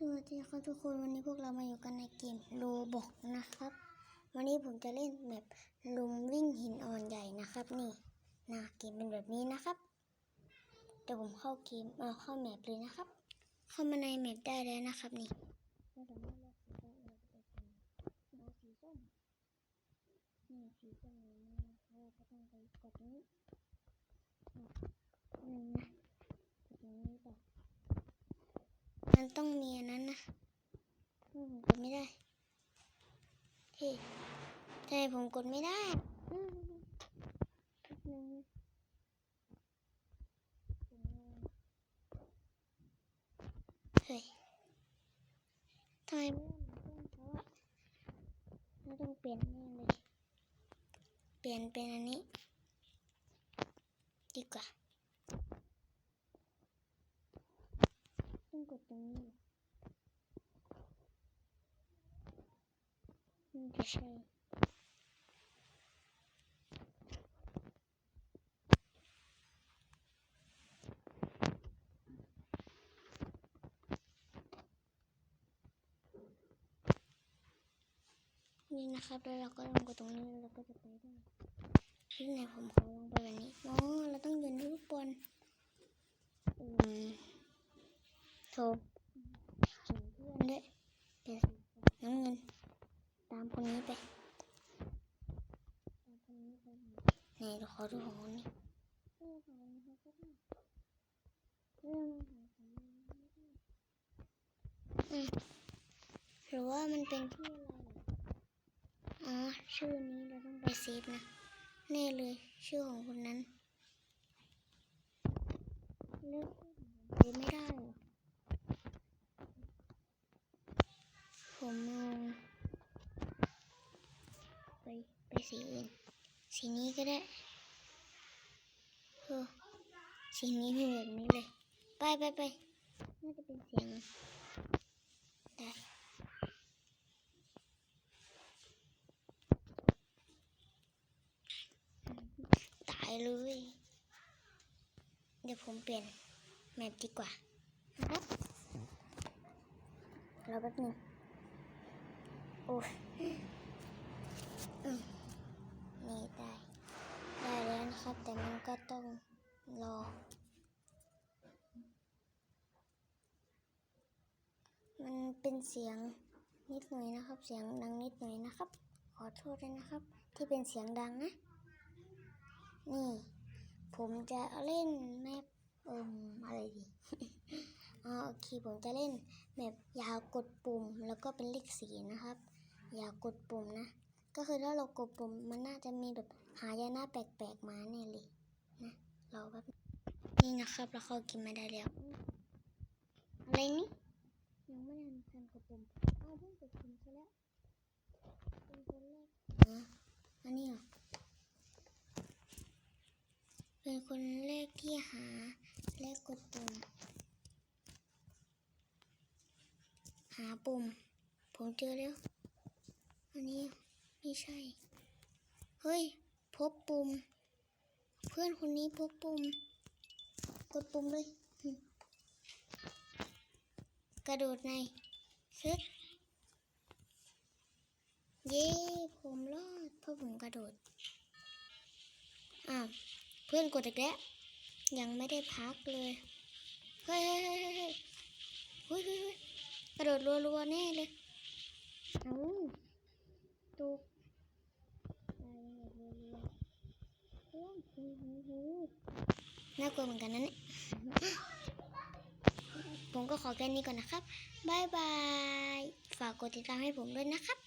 สวัสดีครับทุกคนวันนี้พวกเรามาอยู่กันในเกมโลบอกนะครับ วันนี้ผมจะเล่นแบบลุมวิ่งหินอ่อนใหญ่นะครับ นี่หน้าเกมเป็นแบบนี้นะครับเดี๋ยวผมเข้าเกมเอาเข้าแมปเลยนะครับ เข้ามาในแมปได้แล้วนะครับนี่เราสามารถเลือกสีได้เราจะเป็นเอาสีส้มนี่สีส้มนี้เราก็ต้องไปกดนี้อะหนึ่งนะกดตรงนี้ต่อ มันต้องมีอันนั้นนะผมกดไม่ได้ เฮ้ยทำไมผมกดไม่ได้เฮ้ยทำไมไม่เหมือนเพื่อนเขาะเราต้องเปลี่ยนแน่เลย เปลี่ยนเป็นอันนี้ ดีกว่า ต้องก ดตรงนี้ไม่ใช่นี่นะครับแล้วเราก็ลงกดตรงนี้แล้วเราก็จะไปได้ที่ไหนผมขอลงไปแบบนี้อ๋อเราต้องยืนลูกบอลอืม โทรส่งเพื่อนด้วยเป็นน้ำเงิน ตามคนนี้ไปตามคนนี้ไปไหนเราขอดูของคนนี้หรือว่ามันเป็นที่อะไรอ๋อ ชื่อนี้เราต้องไปเซฟนะแน่เลย ชื่อของคนนั้นเลือกไม่ได้เหรอ ผมเอาไปไป สีอื่น สีนี้ก็ได้เออสีนี้เป็นแบบนี้เลย ไปไปไปน่าจะเป็นเสียงได้ตายเลย เดี๋ยวผมเปลี่ยนแมปดีกว่านะครับรอแป๊บหนึงโอ้มนี่ได้ ได้แล้วนะครับ แต่มันก็ต้องรอ มัน เป็นเสียงนิดหน่อยนะครับ เสียงดังนิดหน่อยนะครับ ขอโทษด้วยนะครับ ที่เป็นเสียงดังนะ นี่ ผมจะเล่นแมปเอิมอะไรดีอ๋อโอเคผมจะเล่นแบบอยาวกดปุ่มแล้วก็เป็นเลขสีนะครับอย่ากดปุ่มนะ ก็คือถ้าเรากดปุ่มมันน่าจะมีแบบหายาหน้าแปลกๆมาแน่เลยนะรอแป๊บนี่นะครับเราเข้ากินมาได้แล้วอะไรนี่ ยังไม่ทันทันกดปุ่มเอาเพิ่งกดปุ่มซะแล้วเป็นคนแรกอ๋ออันนี้เหรอเป็นคนแรกที่หาและกดปุ่มหาปุ่มผมเจอแล้ว อันนี้ไม่ใช่ เฮ้ย พบปุ่ม เพื่อนคนนี้พบปุ่ม กดปุ่มเลย กระโดดในซึกเย้ผมรอดเพราะผมกระโดดอ้าวเพื่อนกดอีกแล้วยังไม่ได้พักเลยเฮ้ยเฮ้ยเฮ้ยเฮ้ยเฮ้ยกระโดดรัวๆแน่เลยเอาตุกตายแบบรัวๆเฮ้ยหูหูหูน่ากลัวเหมือนกันนะเนี่ย ผมก็ขอแค่นี้ก่อนนะครับบายบาย ฝากกดติดตามให้ผมด้วยนะครับ